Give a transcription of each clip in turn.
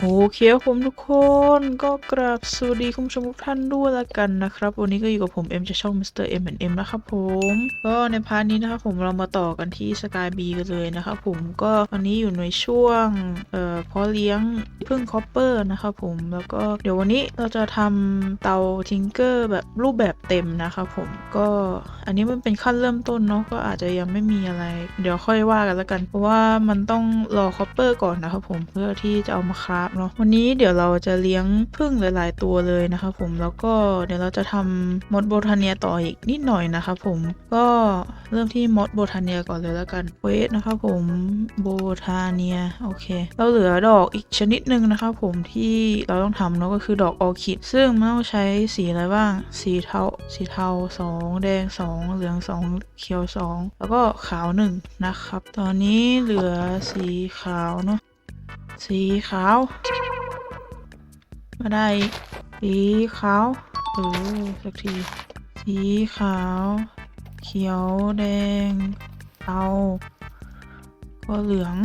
โอเคครับผมทุกคนก็กราบสวัสดีคุณผู้ชมทุกท่านด้วยละกันนะครับ วันนี้ก็อยู่กับผมเอ็มจากช่อง Mr. M M นะครับผมก็ในพาร์ทนี้นะครับผมเรามาต่อกันที่สกายบีกันเลยนะครับผมก็วันนี้อยู่ในช่วงเอ่อเพาะเลี้ยงพึ่งคอปเปอร์นะครับผมแล้วก็เดี๋ยววันนี้เราจะทำเตาทิงเกอร์แบบรูปแบบเต็มนะครับผมก็อันนี้มันเป็นขั้นเริ่มต้นเนาะก็อาจจะยังไม่มีอะไร เดี๋ยวค่อยว่ากันละกัน เพราะว่ามันต้องรอคอปเปอร์ก่อนนะครับผมเพื่อที่จะเอามาคราฟเนาะวันนี้เดี๋ยวเราจะเลี้ยงพึ่งหลาย ๆ ตัวเลยนะครับผมแล้วก็เดี๋ยวเราจะทำมดโบทาเนียต่ออีกนิดหน่อยนะครับผมก็เริ่มที่มดโบทาเนียก่อนเลยแล้วกันเวทนะครับผมโบทาเนียโอเค เราเหลือดอกอีกชนิดหนึ่งนะครับผมที่เราต้องทำเนาะก็คือดอกออคิด ซึ่งมันต้องใช้สีอะไรบ้าง สีเทาสีเทาสองแดงสองเหลืองสองเขียวสองแล้วก็ขาวหนึ่งนะครับ ตอนนี้เหลือสีขาวเนาะ สีขาวมาได้สีขาวเออสักที สีขาว เขียวแดงเทาก็เหลือง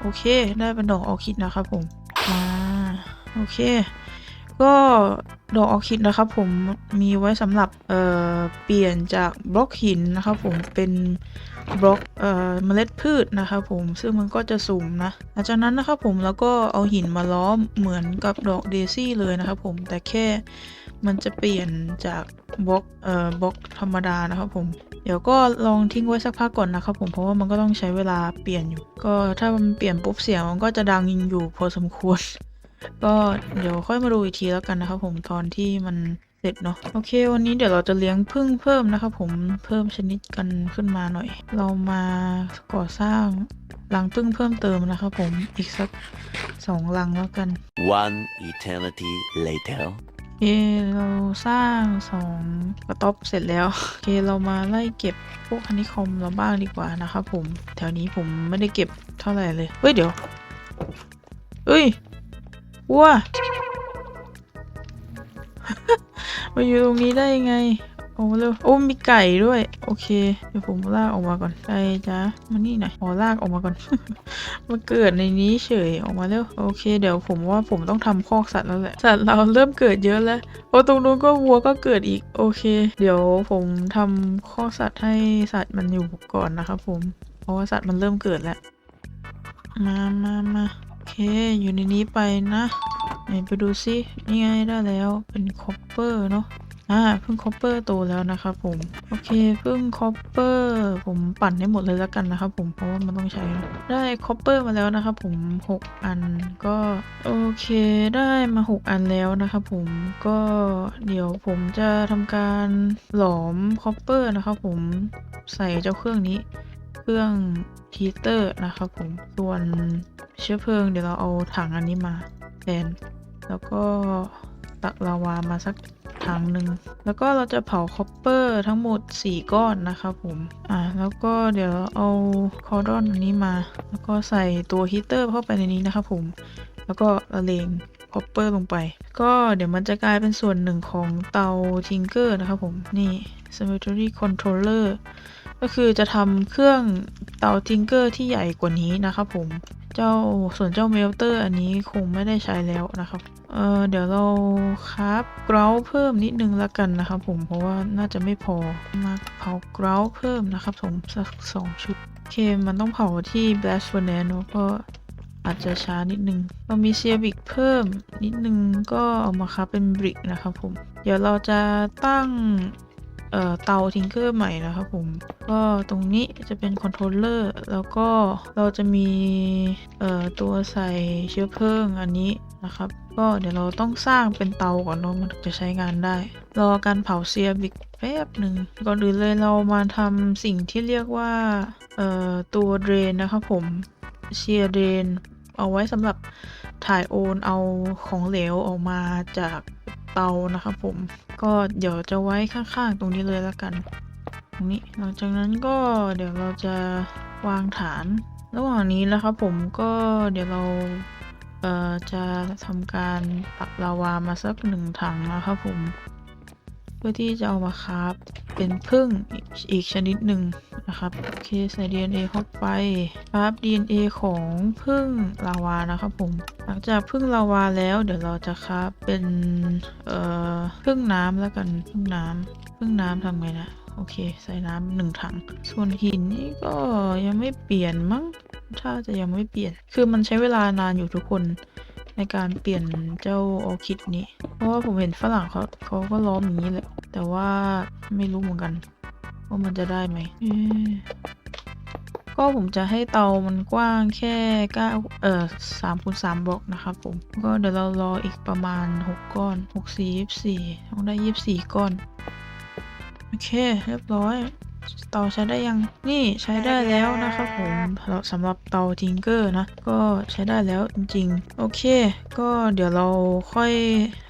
โอเค ได้เป็นดอกออคิดนะครับผม มาโอเค ก็ดอกออคิดนะครับผมมีไว้สำหรับเอ่อเปลี่ยนจากบล็อกหินนะครับผมเป็น บล็อกเอ่อเมล็ดพืชนะครับผมซึ่งมันก็จะสุ่มนะหลังจากนั้นนะครับผมแล้วก็เอาหินมาล้อมเหมือนกับดอกเดซี่เลยนะครับผมแต่แค่มันจะเปลี่ยนจากบล็อกเอ่อบล็อกธรรมดานะครับผมเดี๋ยวก็ลองทิ้งไว้สักพักก่อนนะครับผมเพราะว่ามันก็ต้องใช้เวลาเปลี่ยนอยู่ ก็ถ้ามันเปลี่ยนปุ๊บเสียงมันก็จะดังยิงอยู่พอสมควร ก็เดี๋ยวค่อยมาดูอีกทีแล้วกันนะครับผมตอนที่มัน เสร็จเนาะโอเค วันนี้เดี๋ยวเราจะเลี้ยงพึ่งเพิ่มนะครับผมเพิ่มชนิดกันขึ้นมาหน่อย เรามาก่อสร้างรังพึ่งเพิ่มเติมนะครับผมอีกสักสองรังแล้วกัน One eternity later. โอเคเราสร้างสองกระต๊อบเสร็จแล้วโอเคเรามาไล่เก็บพวกฮันนี่คอมเราบ้างดีกว่านะครับผม แถวนี้ผมไม่ได้เก็บเท่าไหร่เลยเฮ้ยเดี๋ยวเฮ้ยวัว มาอยู่ตรงนี้ได้ยังไงโอ้เร็วโอ้มีไก่ด้วย โอเค เดี๋ยวผมลากออกมาก่อนไก่จ้ามานี่หน่อยขอลากออกมาก่อน มาเกิดในนี้เฉยออกมาเร็วโอเค เดี๋ยวผมว่าผมต้องทำคอกสัตว์แล้วแหละสัตว์เราเริ่มเกิดเยอะแล้วโอ้ตรงนู้นก็วัวก็เกิดอีกโอเค เดี๋ยวผมทำคอกสัตว์ให้สัตว์มันอยู่ก่อนนะครับผมเพราะว่าสัตว์มันเริ่มเกิดแล้วมามามาโอเค อยู่ในนี้ไปนะ ไหนไปดูซินี่ไงได้แล้วเป็นคอปเปอร์เนาะอ่าเพิ่งคอปเปอร์โตแล้วนะครับผม โอเคเพิ่งคอปเปอร์ผมปั่นให้หมดเลยแล้วกันนะครับผมเพราะว่ามันต้องใช้ ได้คอปเปอร์มาแล้วนะครับผมหกอันก็โอเคได้มาหกอันแล้วนะครับผมก็เดี๋ยวผมจะทำการหลอมคอปเปอร์นะครับผมใส่เจ้าเครื่องนี้ เครื่องฮีเตอร์นะครับผมส่วนเชื้อเพลิงเดี๋ยวเราเอาถังอันนี้มาแทน แล้วก็ตักลาวามาสักถังหนึ่งแล้วก็เราจะเผาคอปเปอร์ทั้งหมด 4 ก้อนนะครับผมอ่าแล้วก็เดี๋ยวเอาคอร์ดอนอันนี้มา แล้วก็ใส่ตัวฮีเตอร์เข้าไปในนี้นะครับผม แล้วก็ละเลงคอปเปอร์ลงไป ก็เดี๋ยวมันจะกลายเป็นส่วนหนึ่งของเตาทิงเกอร์นะครับผมนี่ Cemetery Controller ก็คือจะทำเครื่องเตาทิงเกอร์ที่ใหญ่กว่านี้นะครับผม เจ้าส่วนเจ้าเมลเตอร์อันนี้คงไม่ได้ใช้แล้วนะครับ เออเดี๋ยวเราคราฟเกราเพิ่มนิดนึงแล้วกันนะครับผมเพราะว่าน่าจะไม่พอมาเผาเกราเพิ่มนะครับผมสักสองชุดโอเคมันต้องเผาที่ blast furnace เนะก็อาจจะช้านิดนึง เรามีเซียบิกเพิ่มนิดนึงก็เอามาคราฟเป็นบริกนะครับผม เดี๋ยวเราจะตั้ง เตาทิงเกอร์ใหม่นะครับผม ก็ตรงนี้จะเป็นคอนโทรลเลอร์แล้วก็เราจะมีตัวใส่เชื้อเพลิงอันนี้นะครับ ก็เดี๋ยวเราต้องสร้างเป็นเตาก่อนเนาะมันจะใช้งานได้ รอการเผาเซียบิกแป๊บหนึ่งก่อนอื่นเลยเรามาทำสิ่งที่เรียกว่าตัวเดรนนะครับผมเซียร์เดรนเอาไว้สำหรับถ่ายโอนเอาของเหลวออกมาจาก เตานะครับผมก็เดี๋ยวจะไว้ข้างๆตรงนี้เลยแล้วกันตรงนี้หลังจากนั้นก็เดี๋ยวเราจะวางฐาน ระหว่างนี้นะครับผมก็เดี๋ยวเราเอ่อจะทำการตักลาวามาสักหนึ่งถังนะครับผม เพื่อที่จะเอามาคราฟเป็นพึ่งอีกชนิดหนึ่งนะครับโอเคใส่ DNA เข้าไปครับ DNA ของพึ่งลาวานะครับผม หลังจากพึ่งลาวาแล้ว เดี๋ยวเราจะครับเป็นเอ่อพึ่งน้ำแล้วกันพึ่งน้ำพึ่งน้ำทำไงนะโอเค ใส่น้ำหนึ่งถัง ส่วนหินนี่ก็ยังไม่เปลี่ยนมั้งถ้าจะยังไม่เปลี่ยน คือมันใช้เวลานานอยู่ทุกคน ในการเปลี่ยนเจ้าออคิดนี้ เพราะว่าผมเห็นฝรั่งเขาเขาก็ล้อมอย่างนี้แหละ แต่ว่าไม่รู้เหมือนกัน ว่ามันจะได้ไหมก็ผมจะให้เตามันกว้างแค่เก้าเอ่อสามคูณสามบล็อกนะครับผม ก็เดี๋ยวเรารออีกประมาณหกก้อนหกสี่ยี่สี่ต้องได้ยี่สี่ก้อน โอเค เรียบร้อย เตาใช้ได้ยังนี่ใช้ได้แล้วนะครับผมสำหรับเตาทิงเกอร์นะ ก็ใช้ได้แล้วจริงๆ โอเค ก็เดี๋ยวเราค่อย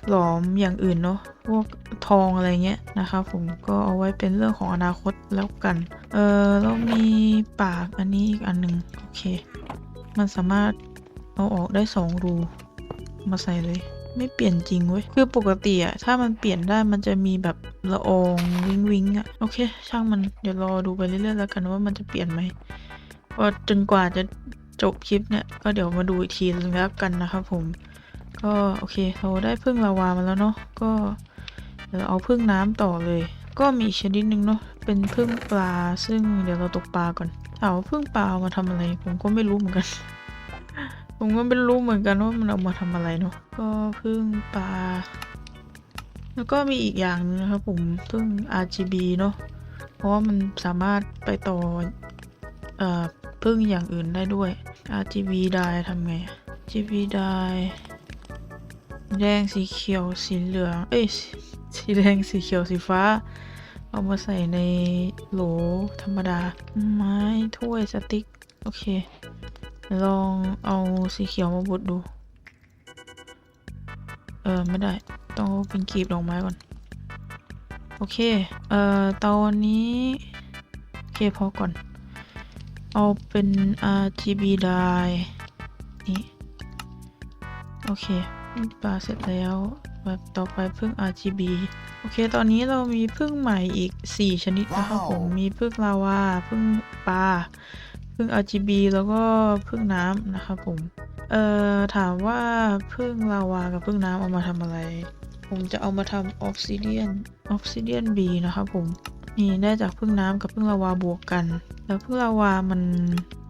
หลอมอย่างอื่นเนาะพวกทองอะไรเงี้ยนะครับผมก็เอาไว้เป็นเรื่องของอนาคตแล้วกัน เออเรามีปากอันนี้อีกอันหนึ่งโอเค มันสามารถเอาออกได้สองรูมาใส่เลย ไม่เปลี่ยนจริงเว้ย คือปกติอะถ้ามันเปลี่ยนได้มันจะมีแบบละอองวิงวิงอะโอเค ช่างมันเดี๋ยวรอดูไปเรื่อยๆแล้วกันว่ามันจะเปลี่ยนไหมก็จนกว่าจะจบคลิปเนี่ย ก็เดี๋ยวมาดูอีกทีนึงแล้วกันนะครับผม ก็โอเคเราได้พึ่งลาวามาแล้วเนาะก็เดี๋ยวเอาพึ่งน้ำต่อเลย ก็มีชนิดหนึ่งเนาะเป็นพึ่งปลาซึ่งเดี๋ยวเราตกปลาก่อนถามว่าพึ่งปลาเอามาทำอะไร ผมก็ไม่รู้เหมือนกัน ผมก็ไม่รู้เหมือนกันว่ามันเอามาทำอะไรเนาะก็พึ่งปลาแล้วก็มีอีกอย่างหนึงนะครับผมพึ่ง RGB เนาะเพราะว่ามันสามารถไปต่อเอ่อพึ่งอย่างอื่นได้ด้วย RGB ได้ทำไง RGB ได้แดงสีเขียวสีเหลืองเอ้ยสีสีแดงสีเขียวสีฟ้า เอามาใส่ในโหลธรรมดา ไม้ถ้วยสติ๊ก โอเค ลองเอาสีเขียวมาบดดู เออไม่ได้ ต้องเอาเป็นกลีบดอกไม้ก่อน โอเค เอ่อตอนนี้ โอเคพอก่อน เอาเป็น RGB dye นี่โอเคปลาเสร็จแล้วแบบต่อไปพึ่ง RGB โอเค ตอนนี้เรามีพึ่งใหม่อีก 4 ชนิดนะครับผม มีพึ่งลาวา พึ่งปลา พึ่ง RGB แล้วก็พึ่งน้ำนะครับผม เอ่อ ถามว่าพึ่งลาวากับพึ่งน้ำเอามาทำอะไร ผมจะเอามาทำออ s ซิเดียนออ s ซิเดียนบีนะครับผม นี่ได้จากพึ่งน้ำกับพึ่งลาวาบวกกัน แล้วพึ่งลาวามัน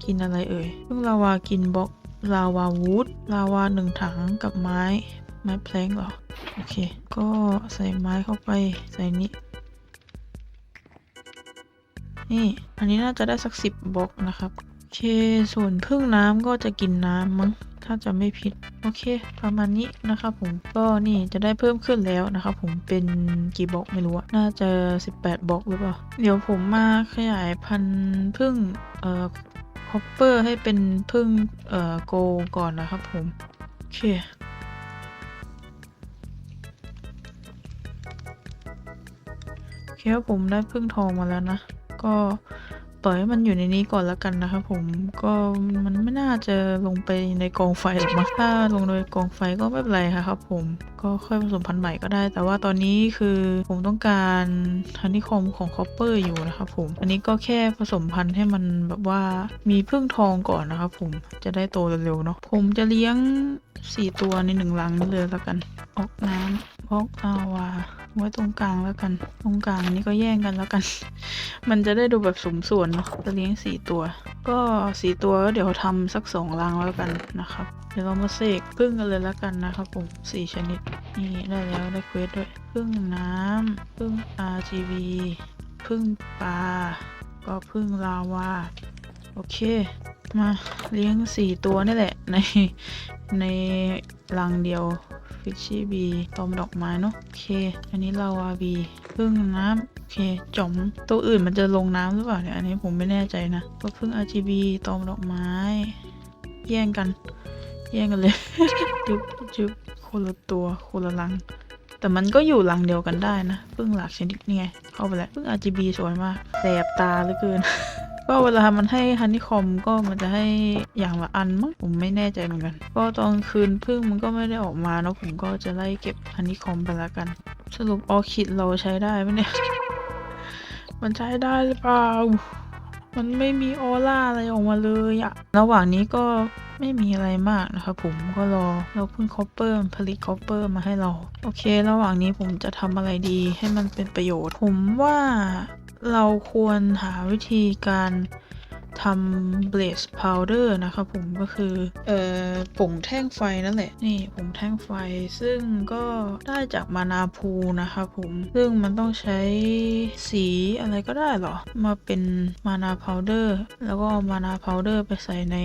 กินอะไรเอ่ย พึ่งลาวากินบล็อกลาวาวูดลาวาหนึ่งถังกับไม้ ไม้แพลงเหรอ โอเค ก็ใส่ไม้เข้าไปใส่นี้ นี่ อันนี้น่าจะได้สักสิบบล็อกนะครับ โอเค ส่วนพึ่งน้ำก็จะกินน้ำมั้ง ถ้าจะไม่ผิด โอเค ประมาณนี้นะครับผม ก็นี่จะได้เพิ่มขึ้นแล้วนะครับผม เป็นกี่บล็อกไม่รู้อะน่าจะ 18บล็อกหรือเปล่า เดี๋ยวผมมาขยายพันธุ์พึ่งเอ่อคอปเปอร์ให้เป็นพึ่งเอ่อโกลก่อนนะครับผม โอเคโอเคผมได้พึ่งทองมาแล้วนะ ก็ ปล่อยให้มันอยู่ในนี้ก่อนแล้วกันนะครับผมก็มันไม่น่าจะลงไปในกองไฟหรอกมั้งถ้าลงในกองไฟก็ไม่เป็นไรครับผมก็ค่อยผสมพันธุ์ใหม่ก็ได้ แต่ว่าตอนนี้คือผมต้องการฮันนี่คอมของคอปเปอร์อยู่นะครับผม อันนี้ก็แค่ผสมพันธุ์ให้มันแบบว่ามีพึ่งทองก่อนนะครับผมจะได้โตเร็วๆเนาะผมจะเลี้ยงสี่ตัวในหนึ่งลังนี่เลยแล้วกัน ออกน้ำออกอาวาไว้ตรงกลางแล้วกัน ตรงกลางนนี้ก็แย่งกันแล้วกัน มันจะได้ดูแบบสมส่วนเนาะจะเลี้ยงสี่ตัว ก็สี่ตัวก็เดี๋ยวทำสักสองรังแล้วกันนะครับ เดี๋ยวเรามาเสกพึ่งกันเลยแล้วกันนะครับผมสี่ชนิด นี่ได้แล้วได้เควสด้วยพึ่งน้ำพึ่ง RGB พึ่งปลา ก็พึ่งลาวา โอเค มาเลี้ยงสี่ตัวนี่แหละ ในในรังเดียวฟิชชี่บีตอมดอกไม้เนาะโอเค อันนี้ลาวาบี พึ่งน้ำโอเคจอมตัวอื่นมันจะลงน้ำหรือเปล่าเนี่ยอันนี้ผมไม่แน่ใจนะตัวพึ่ง RGB ตอมดอกไม้ แย่งกัน แย่งกันเลย จุบจุบคนละตัวคนละรัง แต่มันก็อยู่รังเดียวกันได้นะพึ่งหลากชนิดนี่ไงเข้าไปแล้วพึ่ง RGB สวยมากแสบตาเหลือเกิน ก็เวลามันให้ฮันนี่คอมก็มันจะให้อย่างละอันมั้งผมไม่แน่ใจเหมือนกัน ก็ตอนคืนพึ่งมันก็ไม่ได้ออกมาเนาะผมก็จะไล่เก็บฮันนี่คอมไปแล้วกัน สรุปออคิดเราใช้ได้ไหมเนี่ย มันใช้ได้หรือเปล่า มันไม่มีออร่าอะไรออกมาเลยอะระหว่างนี้ก็ไม่มีอะไรมากนะครับผมก็รอเราเพิ่งคอปเปอร์ผลิตคอปเปอร์มาให้เรา โอเค ระหว่างนี้ผมจะทำอะไรดีให้มันเป็นประโยชน์ ผมว่า เราควรหาวิธีการทำ blaze powder นะครับผมก็คือเอ่อผงแท่งไฟนั่นแหละ นี่ผงแท่งไฟซึ่งก็ได้จากมานาพูนะครับผมซึ่งมันต้องใช้สีอะไรก็ได้หรอ มาเป็นมานาพาวเดอร์แล้วก็มานาพาวเดอร์ไปใส่ใน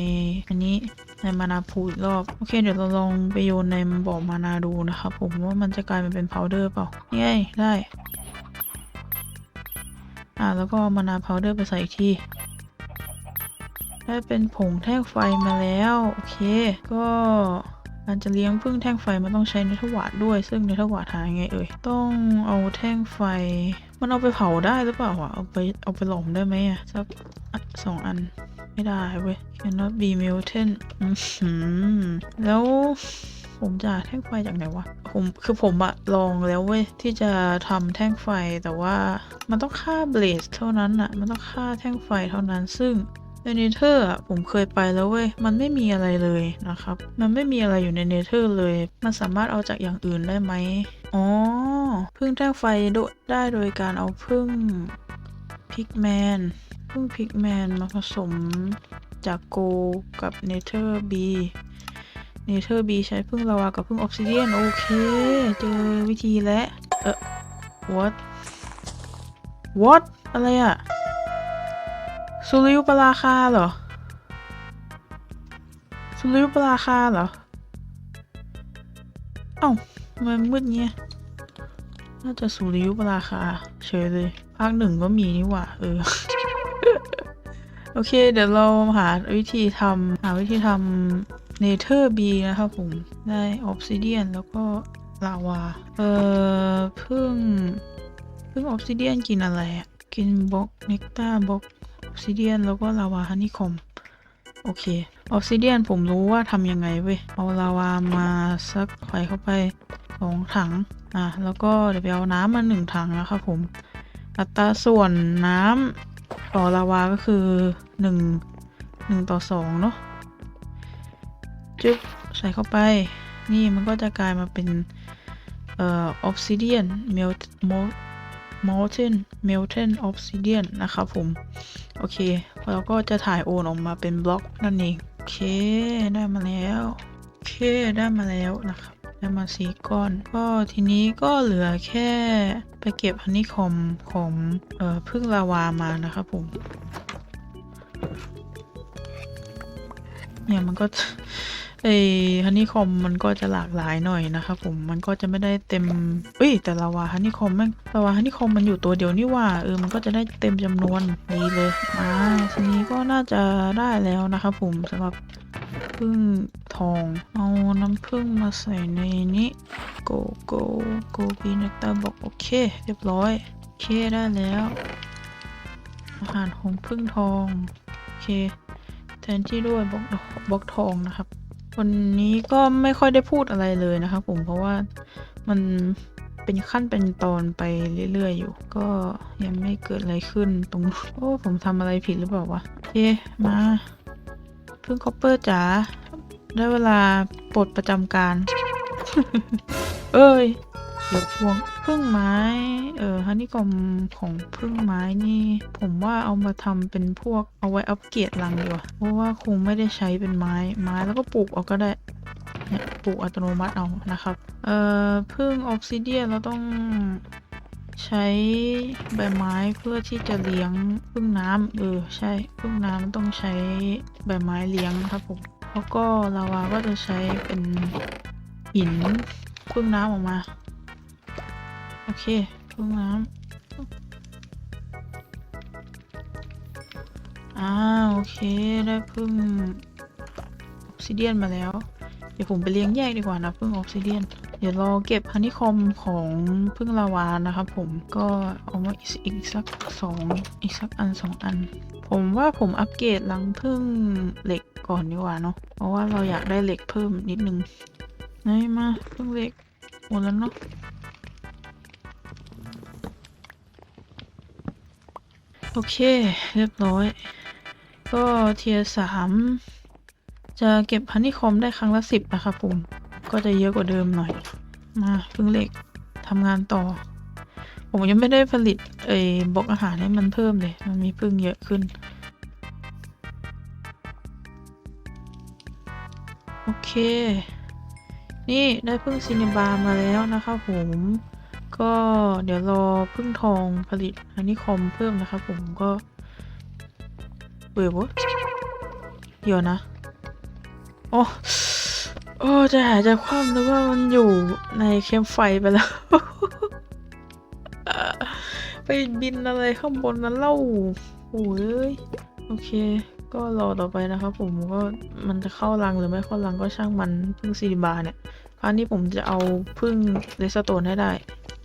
อันนี้ในมานาพูอีกรอบ โอเคเดี๋ยวเราลองไปโยนในบ่อมานาดูนะครับผมว่ามันจะกลายมาเป็นพาวเดอร์เปล่านี่ไงได้ อ่าแล้วก็มานาพาวเดอร์ไปใส่อีกทีได้เป็นผงแท่งไฟมาแล้ว โอเค ก็การจะเลี้ยงพึ่งแท่งไฟมันต้องใช้เนทวาดด้วย ซึ่งเนทวาดหายังไงเอ่ย ต้องเอาแท่งไฟ มันเอาไปเผาได้หรือเปล่าอะเอาไปเอาไปหลอมได้ไหมอะสักสองอันไม่ได้เว้ย cannot be melted แล้ว ผมจะแท่งไฟจากไหนวะ ผมคือผมอะลองแล้วเว้ย ที่จะทำแท่งไฟแต่ว่ามันต้องค่าเบลสเท่านั้นอะมันต้องค่าแท่งไฟเท่านั้นซึ่งในเนเธอร์อะผมเคยไปแล้วเว้ย มันไม่มีอะไรเลยนะครับ มันไม่มีอะไรอยู่ในเนเธอร์เลย มันสามารถเอาจากอย่างอื่นได้ไหมอ๋อพึ่งแท่งไฟโดได้โดยการเอาพึ่งพิกแมนพึ่งพิกแมนมาผสมจากโกกับเนเธอร์บี เนเธอร์บีใช้พึ่งลาวากับพึ่งออฟซิเดียน โอเค เจอวิธีแล้วเออ what what อะไรอะสุริยุปราคาเหรอ สุริยุปราคาเหรอ เอ้าทำไมมืดเงี้ยน่าจะสุริยุปราคาเฉยเลย ภาคหนึ่งก็มีนี่หว่า เออ โอเค เดี๋ยวเราหาวิธีทำหาวิธีทำ เนเธอร์บีนะครับผม ได้ออ s ซิเดียนแล้วก็ลาวา เอ่อพึ่งพึ่งออ s ซิเดียนกินอะไรอะกินบล็อกเนกตาบล็อกออ s ซิเดียนแล้วก็ลาวาฮันนี่คอมโอเค ออ s ซิเดียนผมรู้ว่าทำยังไงเว้ย เอาลาวามาสักใส่เข้าไปสองถัง อะ แล้วก็เดี๋ยวไปเอาน้ำมาหนึ่งถังนะครับผม อัตราส่วนน้ำต่อลาวาก็คือหนึ่งหนึ่งต่อสองเนาะ จึ๊บใส่เข้าไป นี่มันก็จะกลายมาเป็น เอ่อ obsidian melt melt molten melten obsidian นะครับผม โอเคเราก็จะถ่ายโอนออกมาเป็นบล็อกนั่นเอง โอเค ได้มาแล้ว โอเค ได้มาแล้วนะครับได้มาสีก้อน ก็ทีนี้ก็เหลือแค่ไปเก็บฮันนี่คอมของเอ่อพึ่งลาวามานะครับผมเนี่ยมันก็ ไอฮันนี่คอมมันก็จะหลากหลายหน่อยนะครับผมมันก็จะไม่ได้เต็มเอ้ยแต่ลาวาฮันนี่คอมแม่งลาวาฮันนี่คอมมันอยู่ตัวเดียวนี่ว่าเออมันก็จะได้เต็มจำนวนดีเลยอ่าทีนี้ก็น่าจะได้แล้วนะครับผมสำหรับพึ่งทองเอาน้ำผึ้งมาใส่ในนี้โกโกโกบีเนตาบอกโอเค เรียบร้อยโอเคได้แล้วอาหารของพึ่งทองโอเคแทนที่ด้วยบล็อกบล็อกทองนะครับ วันนี้ก็ไม่ค่อยได้พูดอะไรเลยนะครับผมเพราะว่ามันเป็นขั้นเป็นตอนไปเรื่อยๆอยู่ ก็ยังไม่เกิดอะไรขึ้นตรงโอ้ผมทำอะไรผิดหรือเปล่าวะโอเคมาเพิ่งคอปเปอร์จ๋าได้เวลาปลดประจำการ เอ้ยเดี๋ยวพวง พึ่งไม้ เออฮันนี่กอมของพึ่งไม้นี่ ผมว่าเอามาทำเป็นพวกเอาไว้อัปเกรดรังดีกว่าเพราะว่าคงไม่ได้ใช้เป็นไม้ไม้แล้วก็ปลูกเอาก็ได้เนี่ยปลูกอัตโนมัติเอานะครับ เอ่อพึ่งออ s ซิเดียนเราต้องใช้ใบไม้เพื่อที่จะเลี้ยงพึ่งน้ำเออใช่พึ่งน้ำต้องใช้ใบไม้เลี้ยงครับผมแล้วก็ลาวาก็จะใช้เป็นหินพึ่งน้ำออกมา โอเคพึ่งน้ำอ่าโอเค ได้พึ่งออ s ซิเดียนมาแล้ว เดี๋ยวผมไปเลี้ยงแยกดีกว่านะพึ่งออ s ซิเดียน เดี๋ยวรอเก็บฮันนี่คอมของพึ่งลาวานะครับผมก็เอามาอีกอีกสักสองอีกสักอันสองอัน ผมว่าผมอัปเกรดรังพึ่งเหล็กก่อนดีกว่าเนาะเพราะว่าเราอยากได้เหล็กเพิ่มนิดนึงไหนมาพึ่งเหล็กหมดแล้วเนาะ โอเค เรียบร้อย ก็เทียสามจะเก็บฮันนี่คมได้ครั้งละสิบนะครับผม ก็จะเยอะกว่าเดิมหน่อย มาพึ่งเหล็กทำงานต่อ ผมยังไม่ได้ผลิตไอ้บล็อกอาหารให้มันเพิ่มเลย มันมีพึ่งเยอะขึ้น โอเค นี่ได้พึ่งซินิบามาแล้วนะครับผม ก็เดี๋ยวรอพึ่งทองผลิตอันนี้คอมเพิ่มนะครับผมก็เบื่อวะเดี๋ยวนะโอ้โอ้จะหายใจคว่ำนึกว่ามันอยู่ในเคมไฟไปแล้ว ไปบินอะไรข้างบนนั้นเล่าโอ้ยโอเค ก็รอต่อไปนะครับผมก็มันจะเข้ารังหรือไม่เข้ารังก็ช่างมันพึ่งซีดิบาเนี่ยพาร์ทนี้ผมจะเอาพึ่งเรสโตนให้ได้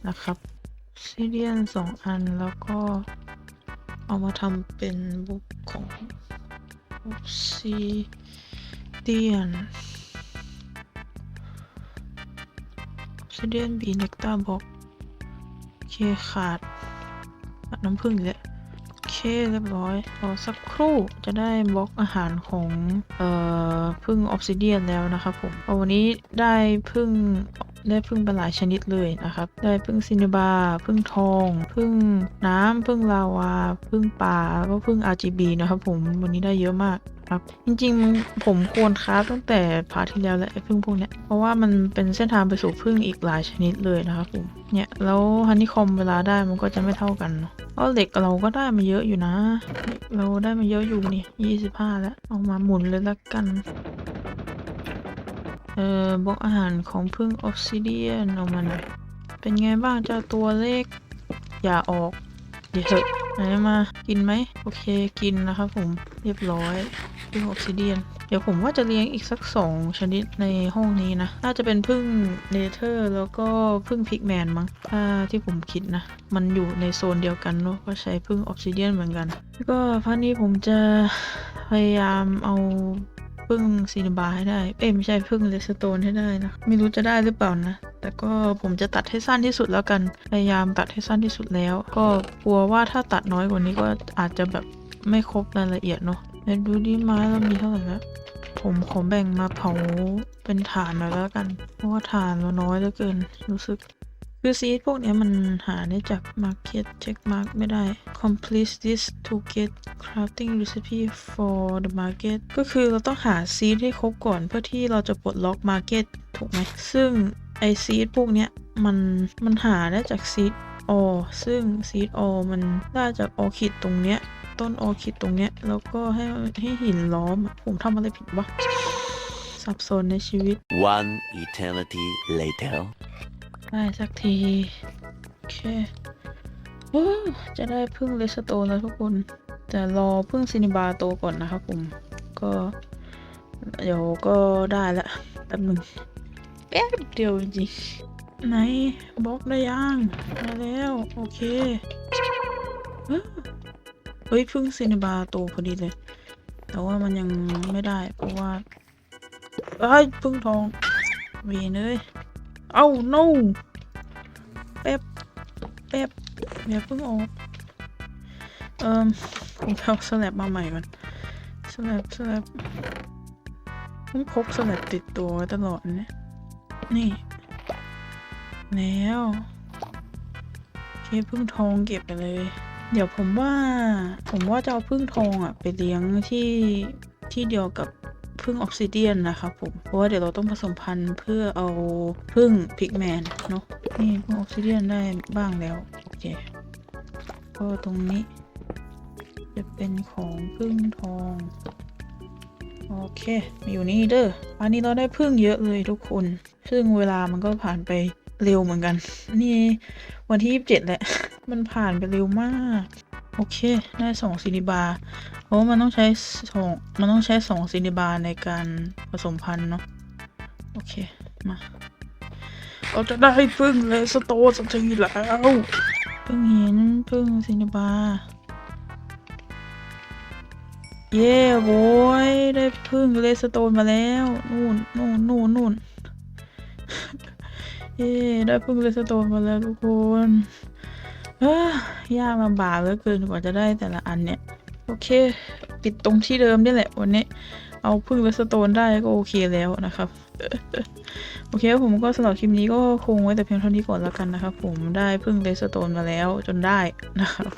นะครับซีเดียนสองอันแล้วก็เอามาทำเป็นบุกของซีเดียนซีเดียนบีเนกตาบอกเคขาดน้ำผึ้งอีกแล้วโอเคเรียบร้อยรอสักครู่จะได้บล็อกอาหารของเอ่อพึ่งออฟซิเดียนแล้วนะครับผมวันนี้ได้พึ่ง ได้พึ่งไปหลายชนิดเลยนะครับ ได้พึ่งซินิบาพึ่งทอง พึ่งน้ำพึ่งลาวา พึ่งป่าแล้วก็พึ่ง RGB นะครับผมวันนี้ได้เยอะมากครับจริงๆ ผมควรคราฟตั้งแต่พาร์ทที่แล้วและไอ้พึ่งพวกเนี้ยเพราะว่ามันเป็นเส้นทางไปสู่พึ่งอีกหลายชนิดเลยนะครับผมเนี่ยแล้วฮันนี่คอมเวลาได้มันก็จะไม่เท่ากันเนาะเพราะเหล็กเราก็ได้มาเยอะอยู่นะเหล็กเราได้มาเยอะอยู่นี่ยี่สิบห้าแล้วเอามาหมุนเลยละกัน เออบล็อกอาหารของพึ่งออฟซิเดียนเอามาหน่อยเป็นไงบ้างเจ้าตัวเล็ก อย่าออก เดี๋ยวเถอะไหนมากินไหมโอเคกินนะครับผมเรียบร้อยพึ่งออฟซิเดียนเดี๋ยวผมว่าจะเลี้ยงอีกสักสองชนิดในห้องนี้นะ น่าจะเป็นพึ่งเนเธอร์ แล้วก็พึ่งพิกแมนมั้งถ้าที่ผมคิดนะ มันอยู่ในโซนเดียวกันเนาะก็ใช้พึ่งออฟซิเดียนเหมือนกัน แล้วก็พาร์ทนี้ผมจะพยายามเอา พึ่งซีนิบาให้ได้ เอ้ไม่ใช่พึ่งเลสโตนให้ได้นะ ไม่รู้จะได้หรือเปล่านะ แต่ก็ผมจะตัดให้สั้นที่สุดแล้วกัน พยายามตัดให้สั้นที่สุดแล้ว ก็กลัวว่าถ้าตัดน้อยกว่านี้ก็อาจจะแบบไม่ครบรายละเอียดเนาะดูดิไม้เรามีเท่าไหร่แล้วผมขอแบ่งมาเผาเป็นฐานหน่อยแล้วกัน เพราะว่าฐานเราน้อยเหลือเกิน รู้สึก คือซีดพวกนี้มันหาได้จาก Market Check Mark ไม่ได้ Complete this to get crafting recipe for the market ก็คือเราต้องหาซีดให้ครบก่อนเพื่อที่เราจะปลดล็อก Market ถูกไหม ซึ่งไอซีดพวกนี้มันมันหาได้จากซีดออซึ่งซีดออมันได้จากออคิดตรงเนี้ยต้นออคิดตรงเนี้ยแล้วก็ให้ให้หินล้อมผมทำอะไรผิดวะสับสนในชีวิต One eternity later. ได้สักที โอเค โอ้ จะได้พึ่งเลสโตนแล้วทุกคน แต่รอพึ่งซินิบาโตก่อนนะครับผม ก็ เดี๋ยวก็ได้ละแป๊บหนึงแป๊บเดียวจริงไหนบล็อกได้ยังมาแล้ว โอเค เฮ้ยพึ่งซินิบาโตพอดีเลย แต่ว่ามันยังไม่ได้ เพราะว่าเอ้ยพึ่งทองเวนเลย เอ้า no แป๊บแป๊บอย่าเพิ่งออก เอ่มผมเอาสแลบมาใหม่ก่อนสแลบสแลบต้องพกสแลบติดตัวตลอดนี่ยนี่ แล้วเคพึ่งทองเก็บไปเลย เดี๋ยวผมว่า ผมว่าจะเอาพึ่งทองอะ ไปเลี้ยงที่ที่เดียวกับ พึ่งออฟซิเดียนนะครับผม เพราะว่าเดี๋ยวเราต้องผสมพันธุ์เพื่อเอาพึ่งพิกแมนเนาะ นี่พึ่งออฟซิเดียนได้บ้างแล้ว โอเค ก็ตรงนี้ จะเป็นของพึ่งทอง โอเค มาอยู่นี่เด้อ อันนี้เราได้พึ่งเยอะเลยทุกคน ซึ่งเวลามันก็ผ่านไปเร็วเหมือนกัน นี่วันที่ 27แหละ มันผ่านไปเร็วมาก โอเค ได้สองซินิบาเพราะว่ามันต้องใช้สองมันต้องใช้สองซินิบาในการผสมพันธุ์เนาะ โอเค มา เราจะได้พึ่งเลสโตสักทีแล้วพึ่งหินพึ่งซินิบา เย้โว้ยได้พึ่งเลสโตนมาแล้ว นู่นนู่นนู่นนู่นเย้ได้พึ่งเลสโตนมาแล้วทุกคน ยากลำบากเหลือเกินกว่าจะได้แต่ละอันเนี่ย โอเค ปิดตรงที่เดิมนี่แหละวันนี้ เอาพึ่งเลสโตนได้ก็โอเคแล้วนะครับ โอเคผมก็สำหรับคลิปนี้ก็คงไว้แต่เพียงเท่านี้ก่อนแล้วกันนะครับ ผมได้พึ่งเลสโตนมาแล้วจนได้นะครับ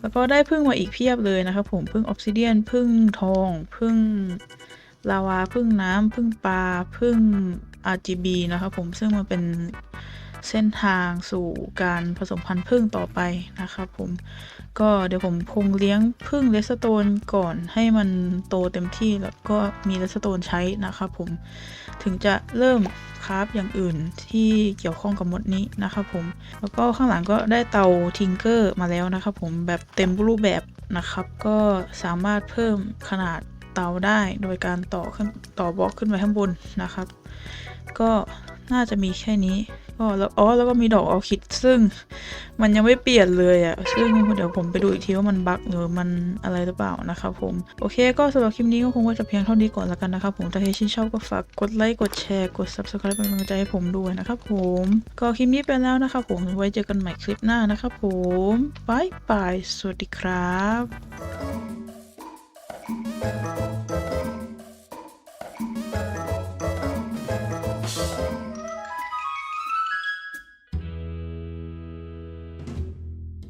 แล้วก็ได้พึ่งมาอีกเพียบเลยนะครับผมพึ่งออฟซิเดียนพึ่งทองพึ่งลาวาพึ่งน้ำพึ่งปลาพึ่ง RGB นะครับผมซึ่งมันเป็น เส้นทางสู่การผสมพันธุ์พึ่งต่อไปนะครับผมก็เดี๋ยวผมคงเลี้ยงพึ่งเลสโตนก่อนให้มันโตเต็มที่แล้วก็มีเลสโตนใช้นะครับผมถึงจะเริ่มคราฟอย่างอื่นที่เกี่ยวข้องกับมดนี้นะครับผมแล้วก็ข้างหลังก็ได้เตาทิงเกอร์มาแล้วนะครับผมแบบเต็มรูปแบบนะครับ ก็สามารถเพิ่มขนาดเตาได้โดยการต่อขึ้นต่อบล็อกขึ้นไปข้างบนนะครับ ก็ น่าจะมีแค่นี้ก็แล้วอ๋อแล้วก็มีดอกออคิดซึ่ง มันยังไม่เปลี่ยนเลยอะ่ะซึ่งเดี๋ยวผมไปดูอีกทีว่ามันบั๊กหรือมันอะไรหรือเปล่านะครับผมโอเคก็สำหรับคลิปนี้ก็คงว่าจะเพียงเท่านี้ก่อนแล้วกันนะครับผมถ้าใครชื่นชอบก็ฝากกดไลค์กดแชร์กด subscribe เป็นกำลังใจให้ผมด้วยนะครับผมก็คลิปนี้ไปแล้วนะครับผมไว้เจอกันใหม่คลิปหน้านะครับผมบายบายสวัสดีครับ